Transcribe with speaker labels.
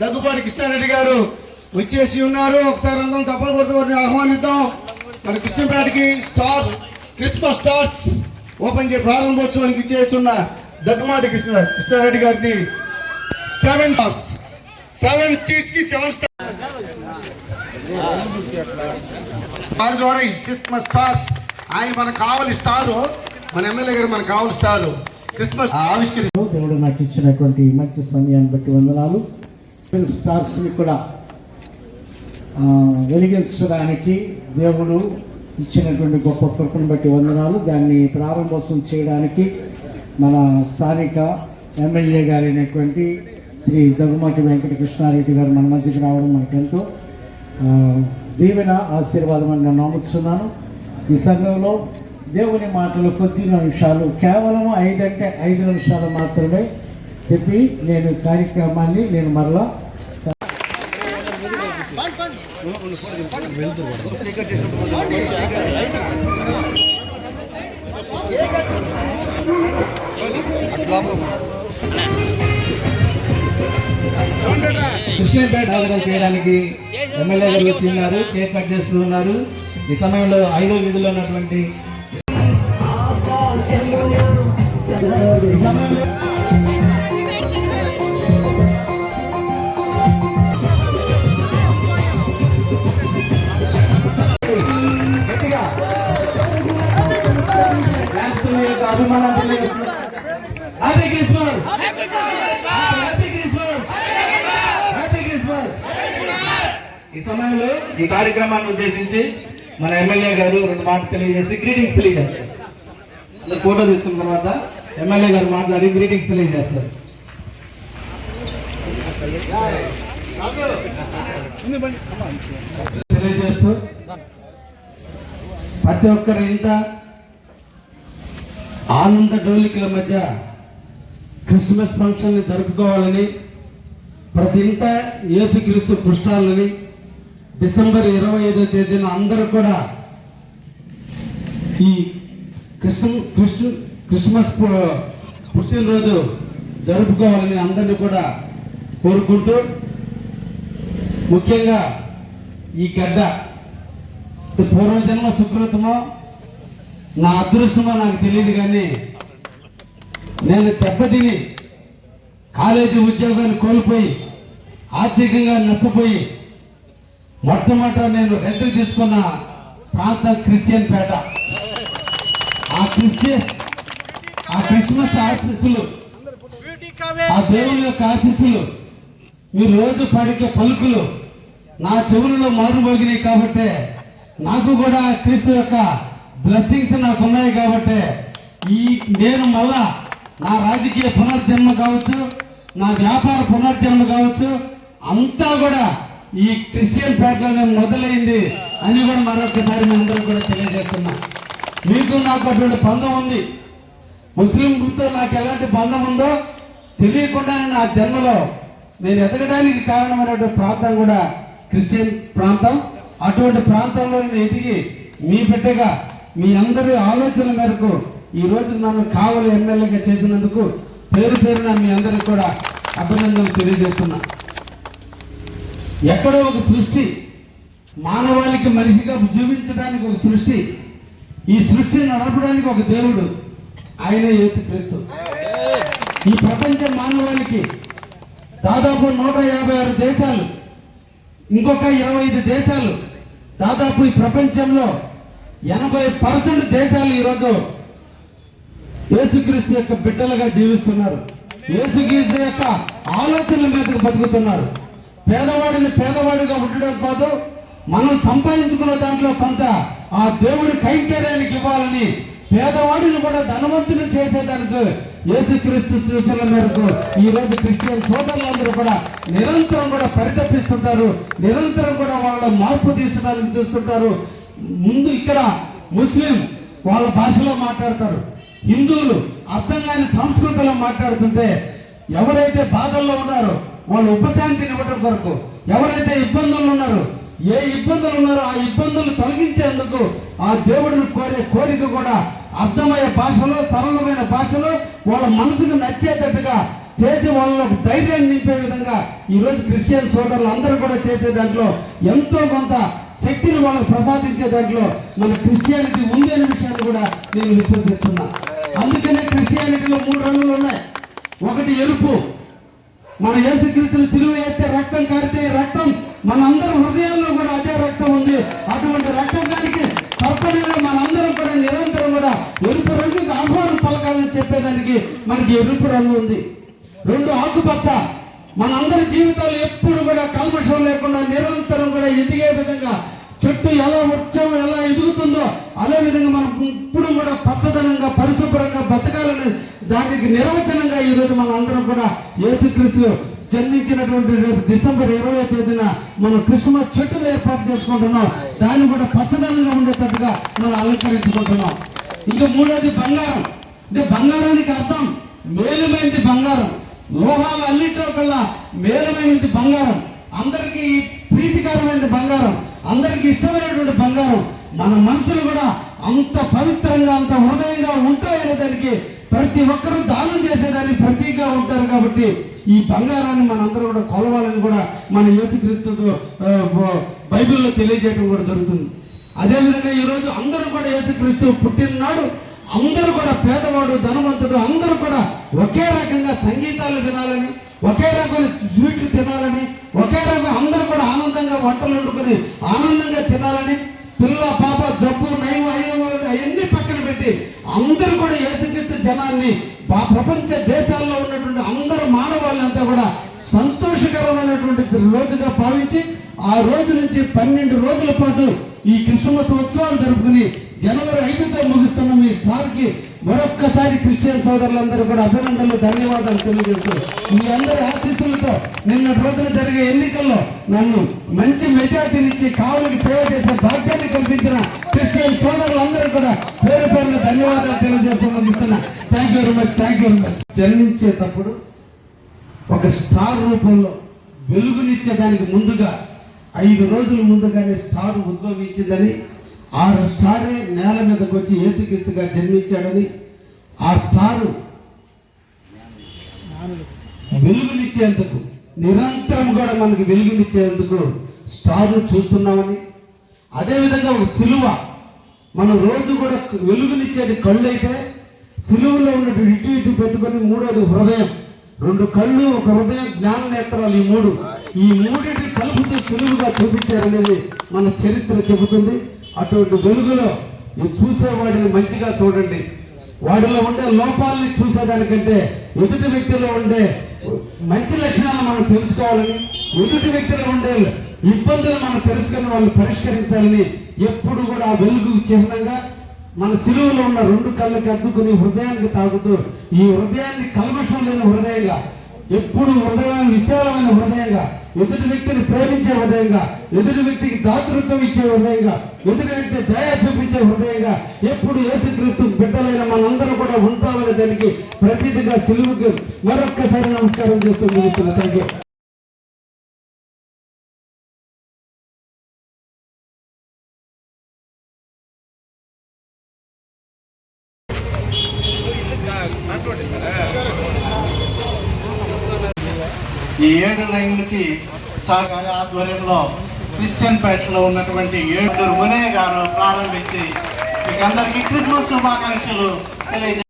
Speaker 1: దగ్గుపాటి కృష్ణారెడ్డి గారు వచ్చేసి ఉన్నారు. ఒకసారి అందరం చప్పలు కొడుతూ వారిని ఆహ్వానిద్దాం. మన కృష్ణపేటకి స్టార్ క్రిస్మస్ స్టార్స్ ఓపెన్ చే ప్రారంభోత్సవానికి ఇచ్చేస్తున్న దగ్గుమాటి కృష్ణ కృష్ణారెడ్డి గారిని సెవెన్ స్టార్స్. సెవెన్ స్ట్రీట్స్కి సెవెన్ స్టార్ వారి ద్వారా ఈ క్రిస్మస్ స్టార్స్ ఆయన మనకు కావాలి స్టారు. మన ఎమ్మెల్యే గారు మనకు కావాలి స్టారు. క్రిస్మస్ ఆవిష్కరి
Speaker 2: దేవుడు నాకు ఇచ్చినటువంటి మంచి సమయాన్ని బట్టి వందనాలు. స్టార్స్ని కూడా వెలిగించడానికి దేవుడు ఇచ్చినటువంటి గొప్ప కృపను బట్టి వందనాలు. దాన్ని ప్రారంభోత్సవం చేయడానికి మన స్థానిక ఎమ్మెల్యే గారైనటువంటి శ్రీ దగ్గుమాటి వెంకటకృష్ణారెడ్డి గారు మన మధ్యకి రావడం మనకెంతో దీవెన ఆశీర్వాదం అని నేను నమ్ముతున్నాను. ఈ సమయంలో దేవుని మాటలు కొద్ది నిమిషాలు కేవలం ఐదంటే ఐదు నిమిషాలు మాత్రమే చెప్పి నేను కార్యక్రమాన్ని నేను మరలా
Speaker 3: కృష్ణపేట ఆదరణ చేయడానికి ఎమ్మెల్యే గారు వచ్చి ఉన్నారు కేక్ కట్ చేస్తూ ఉన్నారు. ఈ సమయంలో ఐదో విధులు ఉన్నటువంటి ఈ సమయంలో ఈ సమయంలో ఈ కార్యక్రమాన్ని ఉద్దేశించి మన ఎమ్మెల్యే గారు రెండు మాటలు తెలియజేసి గ్రీటింగ్స్ తెలియజేస్తారు. ఫోటో తీసుకున్న తర్వాత ఎమ్మెల్యే గారు మాట్లాడి గ్రీటింగ్స్ తెలియజేస్తారు.
Speaker 1: తెలియజేస్తూ ప్రతి ఒక్కరి ఇంట ఆనంద డోలికల మధ్య క్రిస్మస్ ఫంక్షన్ని జరుపుకోవాలని ప్రతి ఇంట యేసుక్రీస్తు పుష్టాలని డిసెంబర్ ఇరవై ఐదో తేదీన అందరూ కూడా ఈ క్రిస్మ క్రిస్ క్రిస్మస్ పుట్టినరోజు జరుపుకోవాలని అందరినీ కూడా కోరుకుంటూ ముఖ్యంగా ఈ గడ్డ. పూర్వజన్మ సుకృతమో నా అదృష్టమో నాకు తెలియదు కానీ నేను దెబ్బతిని కాలేజీ ఉద్యోగాన్ని కోల్పోయి ఆర్థికంగా నష్టపోయి మొట్టమొదట నేను రెంట్ తీసుకున్న ప్రాంతం క్రిస్టియన్ పేట. ఆ క్రిస్టియన్ ఆ క్రిస్మస్ ఆశీస్సులు ఆ దేవుని యొక్క ఆశీస్సులు మీ రోజు పడికే పలుకులు నా చెవులలో మారుమోగినాయి కాబట్టి నాకు కూడా క్రీస్తు యొక్క బ్లెస్సింగ్స్ నాకు ఉన్నాయి కాబట్టి ఈ నేను మళ్ళా నా రాజకీయ పునర్జన్మ కావచ్చు నా వ్యాపార పునర్జన్మ కావచ్చు అంతా కూడా ఈ క్రిస్టియన్ పేటలోనే మొదలైంది అని కూడా మరొకసారి మీ అందరూ కూడా తెలియజేస్తున్నా. మీకు నాకు అటువంటి బంధం ఉంది. ముస్లింతో నాకు ఎలాంటి బంధం ఉందో తెలియకుండానే నా జన్మలో నేను ఎదగడానికి కారణమైనటువంటి ప్రాంతం కూడా క్రిస్టియన్ ప్రాంతం. అటువంటి ప్రాంతంలో నేను ఎదిగి మీ బిడ్డగా మీ అందరి ఆలోచన మేరకు ఈ రోజు నన్ను కావలి ఎమ్మెల్యేగా చేసినందుకు పేరు పేరున మీ అందరికి కూడా అభినందనలు తెలియజేస్తున్నా. ఎక్కడో ఒక సృష్టి మానవాళికి మనిషిగా జీవించడానికి ఒక సృష్టి ఈ సృష్టిని నడపడానికి ఒక దేవుడు ఆయన యేసుక్రీస్తు. ఈ ప్రపంచ మానవాళికి దాదాపు నూట యాభై ఆరు దేశాలు ఇంకొక ఇరవై ఐదు దేశాలు దాదాపు ఈ ప్రపంచంలో ఎనభై పర్సెంట్ దేశాలు ఈరోజు యేసుక్రీస్తు యొక్క బిడ్డలుగా జీవిస్తున్నారు. యేసుక్రీస్తు యొక్క ఆలోచనల మీదకు బతుకుతున్నారు. పేదవాడిని పేదవాడిగా ఉండడం కాదు మనం సంపాదించుకున్న దాంట్లో కొంత ఆ దేవుడి కైంకర్యానికి ఇవ్వాలని పేదవాడిని కూడా ధనవంతుని చేసేదానికి యేసుక్రీస్తు సూచనల మేరకు ఈ క్రిస్టియన్ సోదరులందరూ కూడా నిరంతరం కూడా పరితపిస్తుంటారు. నిరంతరం కూడా వాళ్ళ మార్పు తీసుకోవడానికి చూస్తుంటారు. ముందు ఇక్కడ ముస్లిం వాళ్ళ భాషలో మాట్లాడతారు. హిందువులు అర్థం కాని సంస్కృతిలో మాట్లాడుతుంటే ఎవరైతే బాధల్లో ఉన్నారో వాళ్ళు ఉపశాంతిని ఇవ్వడం కొరకు ఎవరైతే ఇబ్బందులు ఉన్నారో ఏ ఇబ్బందులు ఉన్నారో ఆ ఇబ్బందులు తొలగించేందుకు ఆ దేవుడిని కోరే కోరిక కూడా అర్థమయ్యే భాషలో సరళమైన భాషలో వాళ్ళ మనసుకు నచ్చేటట్టుగా చేసి వాళ్ళకు ధైర్యాన్ని నింపే విధంగా ఈరోజు క్రిస్టియన్ సోదరులు అందరూ కూడా చేసే దాంట్లో ఎంతో కొంత శక్తిని వాళ్ళకి ప్రసాదించే దాంట్లో మన క్రిస్టియానిటీ ఉంది అనే విషయాన్ని కూడా నేను విశ్వసిస్తున్నాను అందుకనే క్రిస్టియానిటీలో మూడు రంగులు ఉన్నాయి. ఒకటి ఎరుపు. మన యేసుక్రీస్తుని సిలువ వేస్తే రక్తం కారితే రక్తం. మనందరం హృదయంలో కూడా అదే రక్తం ఉంది. అటువంటి రక్తానికి తప్పనిగా మనందరం కూడా నిరంతరం కూడా ఎరుపు రంగుకి ఆహ్వానం పలకాలని చెప్పేదానికి మనకి ఎరుపు రంగు ఉంది. రెండు ఆకుపచ్చ. మనందరి జీవితాలు ఎప్పుడు కూడా కల్మషం లేకుండా నిరంతరం కూడా ఎదిగే విధంగా చెట్టు ఎలా వృక్షం ఎలా ఎదుగుతుందో అదే విధంగా మనం ఇప్పుడు కూడా దానికి నిర్వచనంగా ఈ రోజు మన అందరం కూడా యేసుక్రీస్తు జన్మించినటువంటి రేపు డిసెంబర్ ఇరవై తేదీన మనం క్రిస్మస్ చెట్టులు ఏర్పాటు చేసుకుంటున్నాం. దాన్ని కూడా పచ్చదనంగా ఉండేటట్టుగా మనం అలంకరించుకుంటున్నాం. ఇంకా మూడోది బంగారం. అంటే బంగారానికి అర్థం మేలుమైనది బంగారం. లోహాలు అన్నింటిలో కల్లా మేలమైనది బంగారం. అందరికీ ప్రీతికరమైన బంగారం. అందరికీ ఇష్టమైనటువంటి బంగారం. మన మనసులు కూడా అంత పవిత్రంగా అంత హృదయంగా ఉంటాయనే దానికి ప్రతి ఒక్కరూ దానం చేసేదానికి ప్రతీకగా ఉంటారు కాబట్టి ఈ బంగారాన్ని మనందరూ కూడా కొలవాలని కూడా మన యేసుక్రీస్తుతో బైబిల్లో తెలియజేయడం కూడా జరుగుతుంది. అదేవిధంగా ఈరోజు అందరూ కూడా యేసుక్రీస్తు పుట్టిననాడు అందరూ కూడా పేదవాడు ధనవంతుడు అందరూ కూడా ఒకే రకంగా సంగీతాలు వినాలని ఒకే రకమైన స్వీట్లు తినాలని ఒకే రకంగా అందరూ కూడా ఆనందంగా వంటలు వండుకొని ఆనందంగా తినాలని పిల్ల పాప జబ్బు నయం అయ్యే అవన్నీ పెట్టి అందరూ కూడా యేసుక్రీస్తు జనాన్ని ప్రపంచ దేశాల్లో ఉన్నటువంటి అందరు మానవాళ్ళంతా కూడా సంతోషకరమైనటువంటి రోజుగా భావించి ఆ రోజు నుంచి పన్నెండు రోజుల పాటు ఈ క్రిస్మస్ ఉత్సవాలు జరుపుకుని జనవరి ఐదుతో ముగిస్తున్న మీ స్టార్కి మరొక్కసారి క్రిస్టియన్ సోదరులందరూ కూడా అభినందనలు ధన్యవాదాలు తెలియజేస్తూ మీ అందరి ఆశీస్సులతో నిన్న రోజున జరిగే ఎన్నికల్లో నన్ను మంచి మెజార్టీనిచ్చి కావులకి సేవ చేసే భాగ్యాన్ని కల్పించిన క్రిస్టియన్ సోదరులందరూ ధన్యవాదాలు తెలియజేస్తూ ఇస్తున్నా thank you very much thank you very much జన్మించేటప్పుడు ఒక స్టార్ రూపంలో వెలుగునిచ్చేదానికి ముందుగా ఐదు రోజుల ముందుగానే స్టార్ ఉద్భవించిందని ఆ స్టారే నేల మీదకి వచ్చి ఏసుక్రీస్తుగా జన్మించాడని ఆ స్టారు వెలుగునిచ్చేందుకు నిరంతరం కూడా మనకి వెలుగునిచ్చేందుకు స్టార్ను చూస్తున్నామని అదేవిధంగా ఒక సిలువ మనం రోజు కూడా వెలుగునిచ్చేది కళ్ళు అయితే సులువులో ఉన్నట్టు ఇటు ఇటు పెట్టుకొని మూడోది హృదయం. రెండు కళ్ళు ఒక హృదయం జ్ఞాన నేత్రాలు ఈ మూడు. ఈ మూడింటి కలుపుతూ సులువుగా చూపించారనేది మన చరిత్ర చెబుతుంది. అటువంటి వెలుగులో చూసే చూసేవాడిని మంచిగా చూడండి. వాడిలో ఉండే లోపాలని చూసేదానికంటే ఎదుటి వ్యక్తిలో ఉండే మంచి లక్షణాలు మనం తెలుసుకోవాలని ఎదుటి వ్యక్తిలో ఉండే ఇబ్బందులు మనం తెలుసుకొని వాళ్ళు పరిష్కరించాలని ఎప్పుడు కూడా ఆ వెలుగు చిహ్నంగా మన సిలువలో ఉన్న రెండు కళ్ళకి అద్దుకుని హృదయానికి తాగుతూ ఈ హృదయాన్ని కల్మషం లేని హృదయంగా ఎప్పుడు హృదయం విశాలమైన హృదయంగా ఎదుటి వ్యక్తిని ప్రేమించే హృదయంగా ఎదుటి వ్యక్తికి దాతృత్వం ఇచ్చే హృదయంగా ఎదుటి వ్యక్తి దయ చూపించే హృదయంగా ఎప్పుడు యేసుక్రీస్తు బిడ్డలైన మనందరూ కూడా ఉంటామనే దానికి ప్రసిద్ధిగా సిలువుకి మరొక్కసారి నమస్కారం చేస్తూ ముగిస్తున్నా. థ్యాంక్ యూ
Speaker 2: ఈ ఏడు లైన్లకి సార్ గారి ఆధ్వర్యంలో క్రిస్టియన్ పేటలో ఉన్నటువంటి ఏడు మునయ్య గారు ప్రారంభించి మీకు అందరికీ క్రిస్మస్ శుభాకాంక్షలు తెలియజేస్తారు